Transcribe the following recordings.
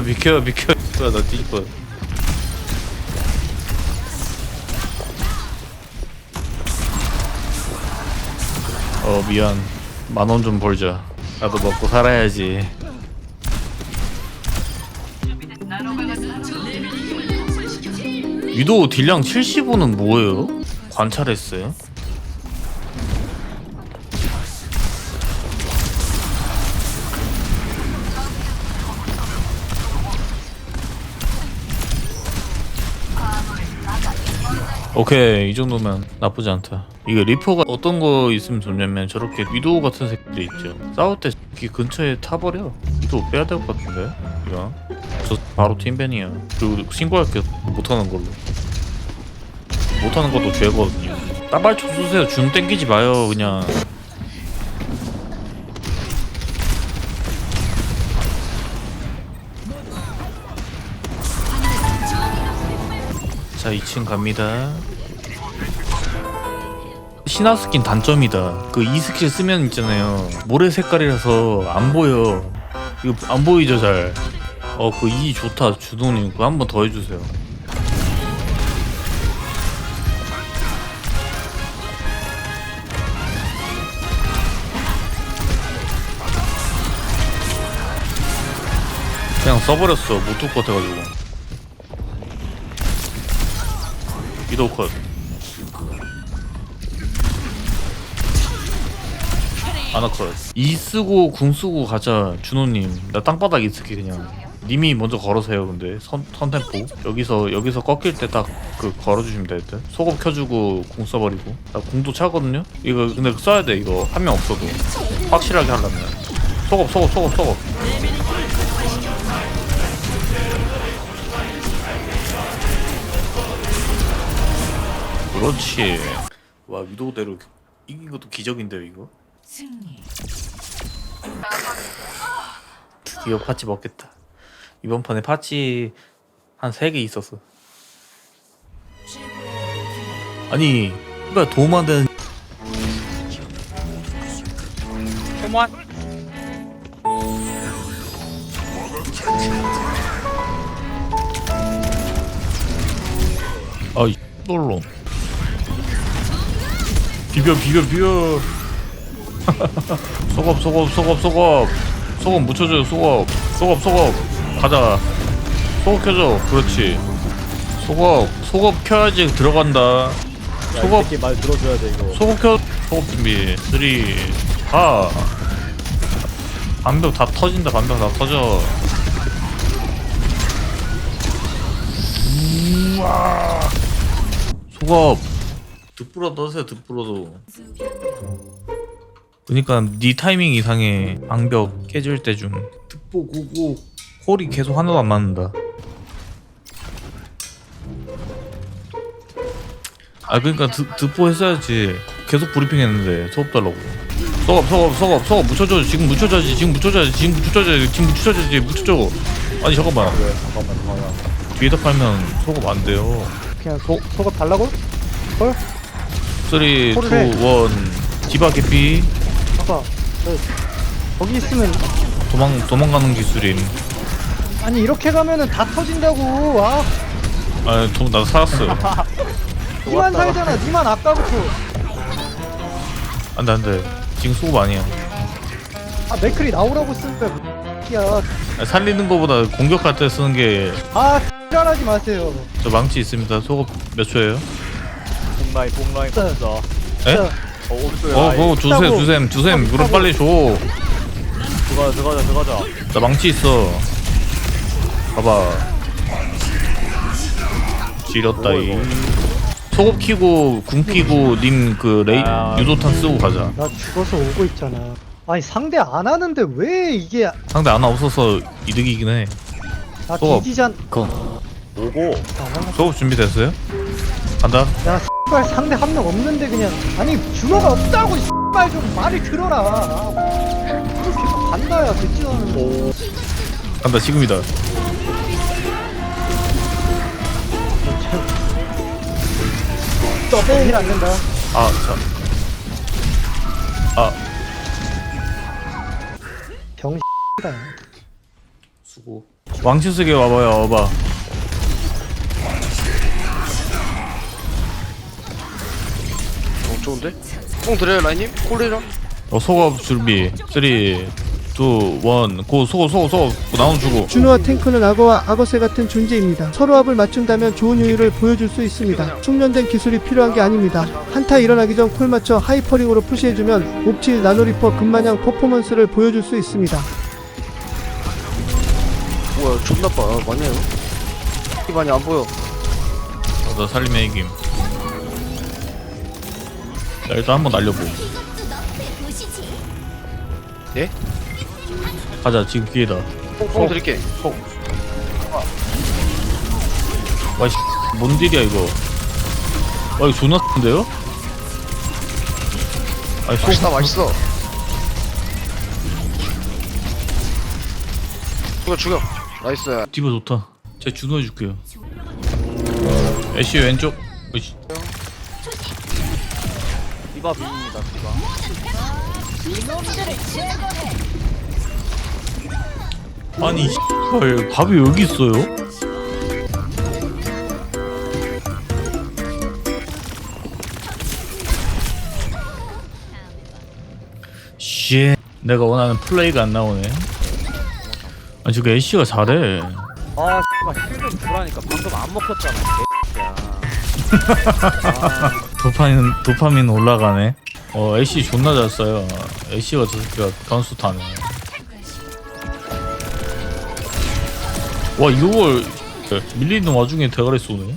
비켜 비켜 비켜. 뭐야 나 뻔. 어 미안. 만 원 좀 벌자. 나도 먹고 살아야지. 위도우 딜량 75는 뭐예요? 관찰했어요? 오케이 이 정도면 나쁘지 않다. 이게 리퍼가 어떤 거 있으면 좋냐면 저렇게 위도우 같은 새끼들 있죠. 싸울 때 이 근처에 타버려. 위도우 빼야 될 것 같은데 이거. 저 바로 팀벤이야. 그리고 신고할게 못하는 걸로. 못하는 것도 죄거든요. 따발총 쏘세요. 줌 땡기지 마요 그냥 2층 갑니다. 신화 스킨 단점이다. 그 이 스킬 쓰면 있잖아요. 모래 색깔이라서 안 보여. 이거 안 보이죠 잘 어 그 이 좋다 주동님. 그거 한 번 더 해주세요. 그냥 써버렸어. 못둘 것 같아가지고 위도우 컷. 아나 컷. 이 쓰고 궁 쓰고 가자 준호님. 나 땅바닥 있을게 그냥. 님이 먼저 걸으세요 근데. 선, 선템포. 여기서 여기서 꺾일 때 딱 그 걸어주시면 될 듯. 소금 켜주고 궁 써버리고. 나 궁도 차거든요? 이거 근데 써야 돼 이거. 한 명 없어도. 확실하게 하려면. 소금 소금 소금 소금 그렇지 와 위도우대로 이긴 것도 기적인데요 이거 승리. 드디어 파치 먹겠다. 이번 판에 파치 한 3개 있었어. 아니, 누가 도움 안 되는 소모한 아, 이 놀로. 비벼 비벼 비벼. 소금 소금 소금 소금 소금 묻혀줘요 소금 소금 소금 가자. 소금 켜줘. 그렇지. 소금 소금 켜야지 들어간다. 소금 이렇게 말 들어줘야 돼 이거. 소금 켜. 소금 준비. 3아 반벽 다 터진다. 반벽 다 터져. 우와. 소금 득불어 넣으세요 득불어도. 그니까 네 타이밍 이상해 방벽 깨질 때중 득보 고고 홀이 계속 하나도 안 맞는다. 아 그러니까 득, 득보 했어야지. 계속 브리핑 했는데 수업 달라고. 수업 수업 수업 수업 묻혀줘. 지금 묻혀줘야지 지금 묻혀줘야지 지금 묻혀줘야지 지금 묻혀줘야지 묻혀줘. 아니 잠깐만. 왜 잠깐만 잠깐만. 뒤에다 팔면 소금 안 돼요. 그냥 소, 속옷 달라고? 헐? 3, 2, 1 홀을 해. 디바 개피. 아까 저, 거기 있으면 도망 도망가는 기술임 아니 이렇게 가면은 다 터진다고. 아 아 도, 나도 살았어 니만 살잖아. 니만 아까부터. 안돼 안돼. 지금 수급 아니야. 아 맥클이 나오라고 쓴 거야. 야. 아, 살리는 거보다 공격할 때 쓰는 게 저아 지랄하지 마세요. 망치 있습니다. 소급 몇 초예요? 복라인 복라인. 갑니다. 에? 자, 어 오른쪽에 어 그거 주셈 있다고. 주셈 주셈. 그럼. 빨리 줘나 들어가자 들어가자 들어가자. 망치 있어. 봐봐. 지렸다 이 소급 키고 궁 키고 님 그 레이 아. 유도탄 쓰고 가자. 나 죽어서 오고 있잖아. 아니 상대 안 하는데 왜 이게 상대 하나 없어서 이득이긴 해. 나 소업. 뒤지잔 오고. 아, 소급 준비됐어요? 간다. 야 씨발 상대 한 명 없는데 그냥 아니 준호가 없다고 씨발 좀 말을 들어라. 아, 이거 계속 간다야 듣지도 않은 간다 지금이다. 힐안 된다. 아, 자. 아, 병 X다 수고. 왕치 쓰게 와봐요 와봐 좋은데? 뽕 드려요 라인님? 콜리랑? 어 속업 준비 3 2 1고 속업 속업 속업 나눠 주고 준호와 탱크는 악어와 악어새 같은 존재입니다. 서로 합을 맞춘다면 좋은 효율을 보여줄 수 있습니다. 숙련된 기술이 필요한 게 아닙니다. 한타 일어나기 전 콜 맞춰 하이퍼링으로 푸시해주면 옵칠 나노리퍼 금마냥 퍼포먼스를 보여줄 수 있습니다. 뭐야 존나 빠 아, 많이 해요 이 많이 안 보여 어, 나 살림의 이김 자 일단 한번 날려보고. 예? 가자 지금 기회다. 뽕, 뽕 드릴게. 와이씨 뭔 딜이야 이거. 와 이거 존나 큰데요? 아니 속 맛있다 맛있어. 죽여 죽여 나이스. 디바 좋다. 제가 준호 해줄게요. 애쉬 왼쪽. 으이씨. 디바 빈입니다 디바. 아니 씨발 밥이 여기 있어요? 쉣 내가 원하는 플레이가 안 나오네. 아 지금 애쉬가 잘해. 아 씨발 힐좀 주라니까 방금 안 먹혔잖아 개야 도파민 도파민 올라가네. 어 애쉬 존나 잘 써요. 애쉬가 저 새끼가 변수 타네 와 이걸 밀리는 와중에 대가리 쏘네?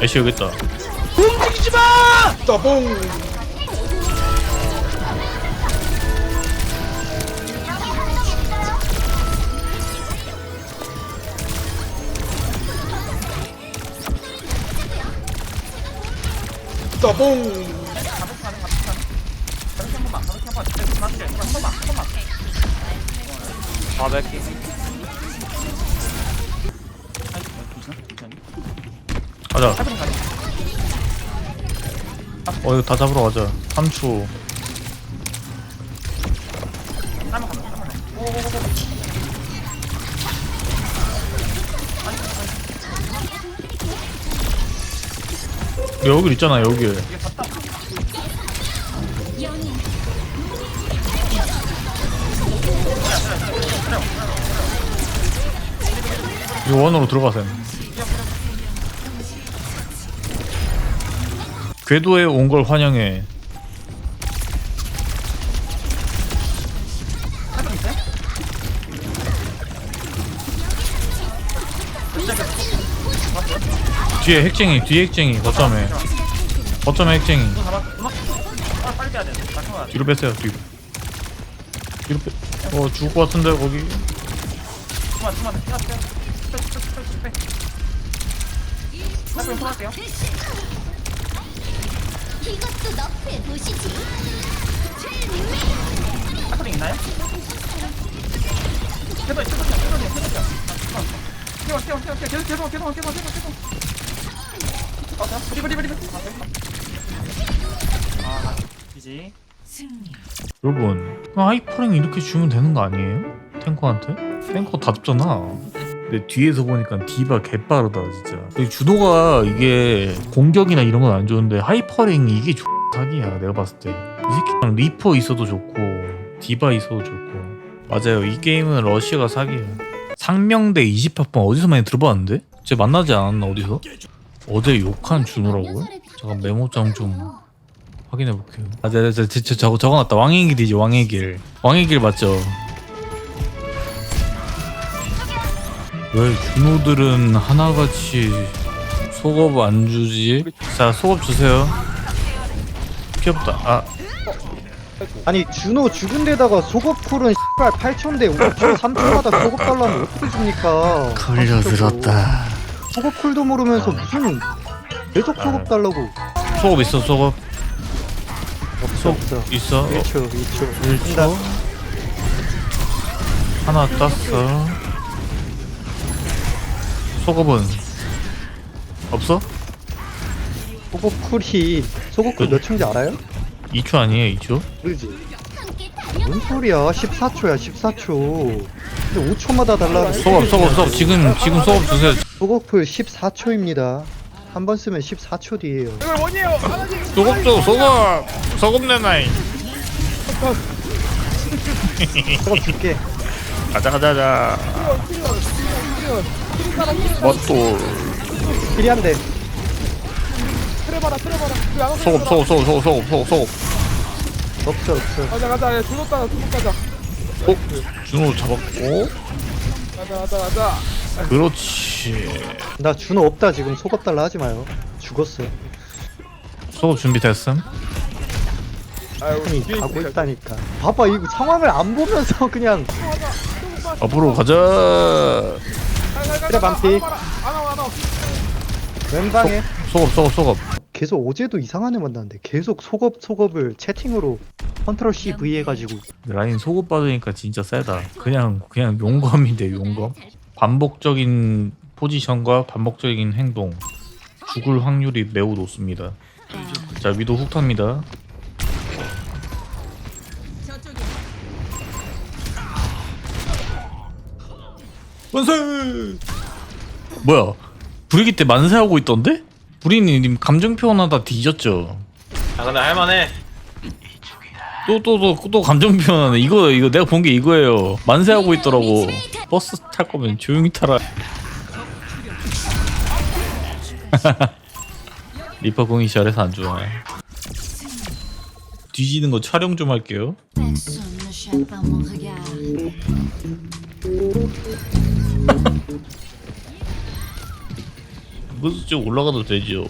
애쉬 여기 있다 바베키 가자. 어 이거 다 잡으러 가자. 3초 여기 있잖아 여기 이 원으로 들어가세요. 궤도에 온 걸 환영해 뒤에 핵쟁이 뒤에 핵쟁이 거점에. 거점에 핵쟁이. 뒤로 뺐어요 뒤로. 뒤로 빼 어 죽을 것 같은데 거기. 이것도 너프에 보시지. 여러분 그냥 하이퍼링 이렇게 주면 되는 거 아니에요? 탱커한테? 탱커 다 잡잖아 근데 뒤에서 보니까 디바 개빠르다 진짜 이 준호가 이게 공격이나 이런 건 안 좋은데 하이퍼링 이게 X 사기야 내가 봤을 때 이 새끼랑 리퍼 있어도 좋고 디바 있어도 좋고 맞아요 이 게임은 러시아가 사기야 상명대 20합방 어디서 많이 들어봤는데? 쟤 만나지 않았나 어디서? 어제 욕한 준호라고요? 잠깐 메모장 좀 확인해 볼게요. 아, 네, 네, 네, 저, 저거 적어놨다. 왕의 길이지, 왕의 길. 왕의 길 맞죠? 왜 준호들은 하나같이 속업 안 주지? 자, 속업 주세요. 귀엽다. 아, 아니 준호 죽은 데다가 소급 쿨은 씨발 8초인데 5초 3초마다 소급 달라면 어떻게 줍니까 걸려들었다. 소급 쿨도 모르면서 무슨 계속 소급 달라고 속업 있어, 속업. 없어 없어 있어. 어, 1초 2초 1초. 하나 땄어. 속업은 없어? 소급 쿨이 소급 쿨 몇 초인지 알아요? 2초 아니에요, 2초? 모르지. 뭔 소리야 14초야 14초 근데 5초마다 달라 소업 소업 소업 지금 지금 소업 주세요 소거풀 14초입니다. 한 번 쓰면 14초 뒤에요. 소금 줘 소금 소금 내놔이 소거 줄게. 가자 가자 가자. 멋돌 필요한데. 소금 소금 소금 소금 소금 소금 소금 없어 없어. 가자 가자. 야 준호 따라 준호 가자 어? 준호 잡았고? 가자 가자 가자 그렇지. 나 준호 없다 지금. 속업 달라 하지 마요. 죽었어. 소금 준비됐음? 아유 뒤에 가고. 있다니까. 봐봐 이거 상황을 안 보면서 그냥. 앞으로 가자. 그래 반피. 안와 안와 왼방에. 소금 소금 소금 계속 어제도 이상한 애 만났는데 계속 속업 속업을 채팅으로 컨트롤 C V 해가지고. 라인 소금 받으니까 진짜 세다. 그냥 그냥 용검인데 용검 반복적인 포지션과 반복적인 행동. 죽을 확률이 매우 높습니다. 자 위도 훅 탑니다. 만세! 뭐야? 브리기 때 만세하고 있던데? 브리님 감정 표현하다 뒤졌죠. 아 근데 할만해 또 또 또 또 감정 표현하네. 이거 이거 내가 본 게 이거예요. 만세하고 있더라고. 버스 탈 거면 조용히 타라. 리퍼 공이 잘해서 안 좋아. 뒤지는 거 촬영 좀 할게요. Personne ne chatte par mon regard. 이것도 좀 올라가도 되죠.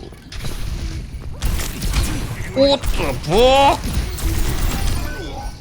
오또 뭐?